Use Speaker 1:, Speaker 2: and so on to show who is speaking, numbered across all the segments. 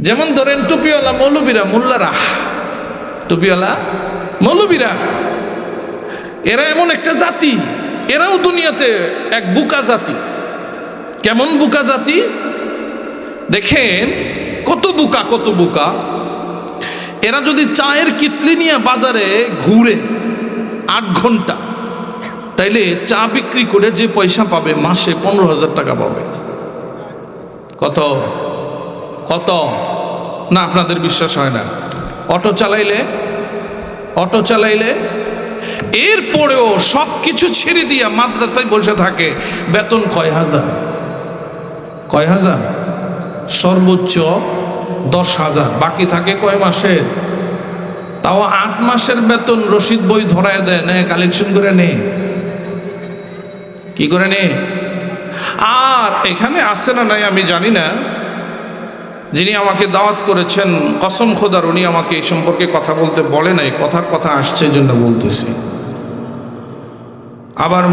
Speaker 1: যেমন ধরেন টুপিওয়ালা মৌলবীরা মোল্লারা টুপিওয়ালা মৌলবীরা, এরা এমন একটা জাতি, এরাও দুনিয়াতে এক বুকা জাতি। কেমন বুকা জাতি? দেখেন, কত বুকা কত বুকা। এরা যদি চায়ের কিতলি নিয়ে বাজারে ঘুরে আট ঘণ্টা, তাইলে চা বিক্রি করে যে পয়সা পাবে, মাসে পনেরো হাজার টাকা পাবে। কত? কত? না, আপনাদের বিশ্বাস হয় না। অটো চালাইলে অটো চালাইলে এরপরেও সব কিছু ছেড়ে দিয়া মাদ্রাসায় বসে থাকে, বেতন কয় হাজার? কয় হাজার? সর্বোচ্চ দশ হাজার। বাকি থাকে কয় মাসের? তাও আট মাসের বেতন রসিদ বই ধরায় দেয় নেয় কালেকশন করে নে। কি করে নে? আর এখানে আসে না নাই আমি জানি না। যিনি আমাকে দাওয়াত করেছেন, কসম খোদার, উনি আমাকে এই সম্পর্কে কথা বলতে বলে নাই, কথার কথা আসছে জন্য বলতেছি। আবার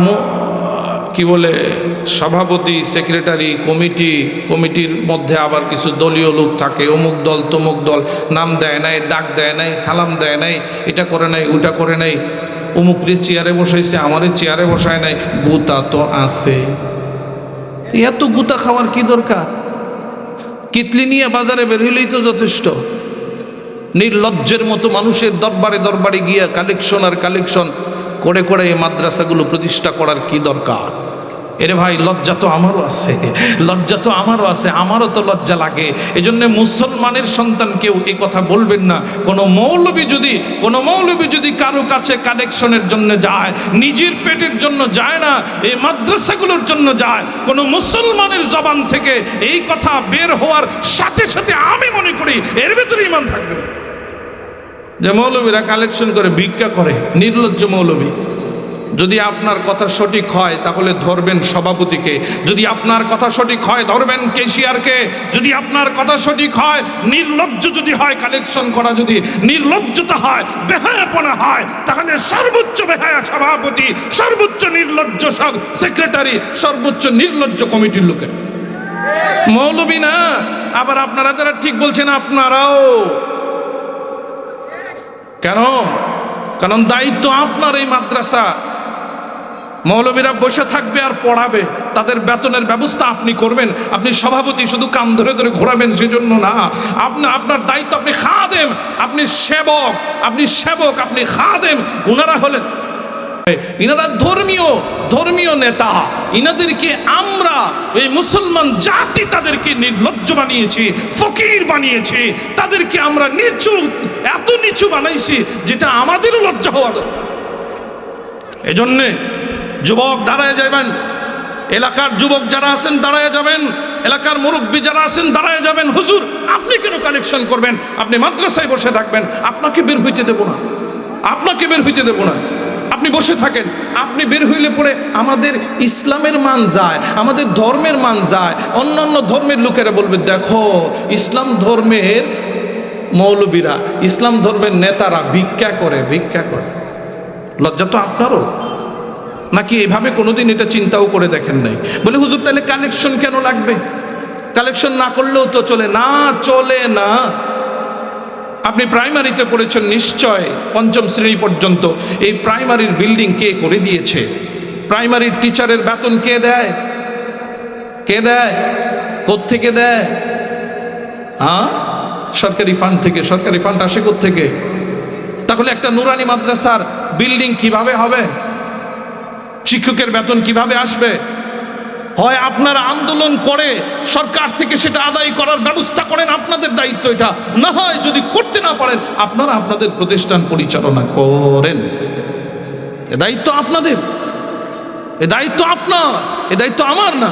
Speaker 1: কি বলে, সভাপতি, সেক্রেটারি, কমিটি, কমিটির মধ্যে আবার কিছু দলীয় লোক থাকে, অমুক দল, তমুক দল, নাম দেয় নাই, ডাক দেয় নাই, সালাম দেয় নাই, এটা করে নাই, ওটা করে নাই, অমুকরে চেয়ারে বসাইছে, আমারে চেয়ারে বসায় নাই, গুতা তো আছে। এত গুতা খাওয়ার কি দরকার? কিতলি নিয়ে বাজারে বের হইলেই তো যথেষ্ট। নির্লজ্জের মতো মানুষের দরবারে দরবারে গিয়া কালেকশন আর কালেকশন করে করে এই মাদ্রাসাগুলো প্রতিষ্ঠা করার কি দরকার? এরে ভাই, লজ্জা তো আমারও আছে। লজ্জা তো আমারও আছে, আমারও তো লজ্জা লাগে। এই জন্য মুসলমানের সন্তান কেউ এই কথা বলবেন না। কোনো মৌলবি যদি, কোনো মৌলবি যদি কারও কাছে কালেকশনের জন্য যায়, নিজের পেটের জন্য যায় না, এই মাদ্রাসাগুলোর জন্য যায়, কোনো মুসলমানের জবান থেকে এই কথা বের হওয়ার সাথে সাথে আমি মনে করি এর ভেতরে ইমান থাকবে। যে মৌলবীরা কালেকশন করে, ভিক্ষা করে, নির্লজ্জ মৌলবী। যদি আপনার কথা সঠিক হয়, তাহলে ধরবেন সভাপতিকে। যদি আপনার কথা সঠিক হয়, ধরবেন কেশিয়ারকে। যদি আপনার কথা সঠিক হয়, নির্লজ্জ যদি হয়, কালেকশন করা যদি নির্লজ্জতা হয়, বেহায়াপনা হয়, তাহলে সর্বোচ্চ বেহায়া সভাপতি, সর্বোচ্চ নির্লজ্জ সব সেক্রেটারি সর্বোচ্চ নির্লজ্জ কমিটির লোকের। মৌলবী না? আবার আপনারা যারা ঠিক বলছেন, আপনারাও। কেন? কারণ দায়িত্ব আপনার এই মাদ্রাসা। মৌলবীরা বসে থাকবে আর পড়াবে। তাদের বেতনের ব্যবস্থা আপনি করবেন। আপনি সভাপতি শুধু কান ধরে ধরে ঘোরাবেন সেজন্য না। আপনার আপনার দায়িত্ব আপনি খাদেম, আপনি সেবক আপনি সেবক, আপনি খাদেম। ওনারা হলেন, ইনারা ধর্মীয় ধর্মীয় নেতা। ইনাদেরকে আমরা এই মুসলমান জাতি তাদেরকে নির্লজ্জ বানিয়েছি, ফকির বানিয়েছি। তাদেরকে আমরা নিচু, এত নিচু বানাইছি, যেটা আমাদেরও লজ্জা হওয়া এজন্যে যুবক দাঁড়ায় যাবেন। এলাকার যুবক যারা আছেন দাঁড়ায় যাবেন। এলাকার মুরব্বী যারা আছেন দাঁড়ায় যাবেন। হুজুর, আপনি কেন কালেকশন করবেন? আপনি মাদ্রাসায় বসে থাকবেন। আপনাকে বের হইতে দেব না। আপনাকে বের হইতে দেব না। আপনি বসে থাকেন। আপনি বের হইলে পরে আমাদের ইসলামের মান যায়, আমাদের ধর্মের মান যায়। অন্যান্য ধর্মের লোকেরা বলবে, দেখো, ইসলাম ধর্মের মৌলবীরা, ইসলাম ধর্মের নেতারা ভিক্ষা করে ভিক্ষা করে। লজ্জা তো আপনারও। নাকি এভাবে কোনোদিন এটা চিন্তাও করে দেখেন নাই? বলে, হুজুর, তাহলে কালেকশন কেন লাগবে? কালেকশন না করলেও তো চলে। না চলে না। আপনি প্রাইমারিতে পড়েছেন নিশ্চয়, পঞ্চম শ্রেণি পর্যন্ত। এই প্রাইমারির বিল্ডিং কে করে দিয়েছে? প্রাইমারির টিচারের বেতন কে দেয়? কে দেয়? কোত্থেকে দেয়? হ্যাঁ? সরকারি ফান্ড থেকে, সরকারি ফান্ড আসে থেকে তাহলে একটা নুরানি মাদ্রাসার বিল্ডিং কীভাবে হবে? শিক্ষকের বেতন কীভাবে আসবে? হয় আপনারা আন্দোলন করে সরকার থেকে সেটা আদায় করার ব্যবস্থা করেন, আপনাদের দায়িত্ব এটা। না হয় যদি করতে না পারেন, আপনারা আপনাদের প্রতিষ্ঠান পরিচালনা করেন। এ দায়িত্ব আপনাদের। এ দায়িত্ব আপনার, এ দায়িত্ব আমার না।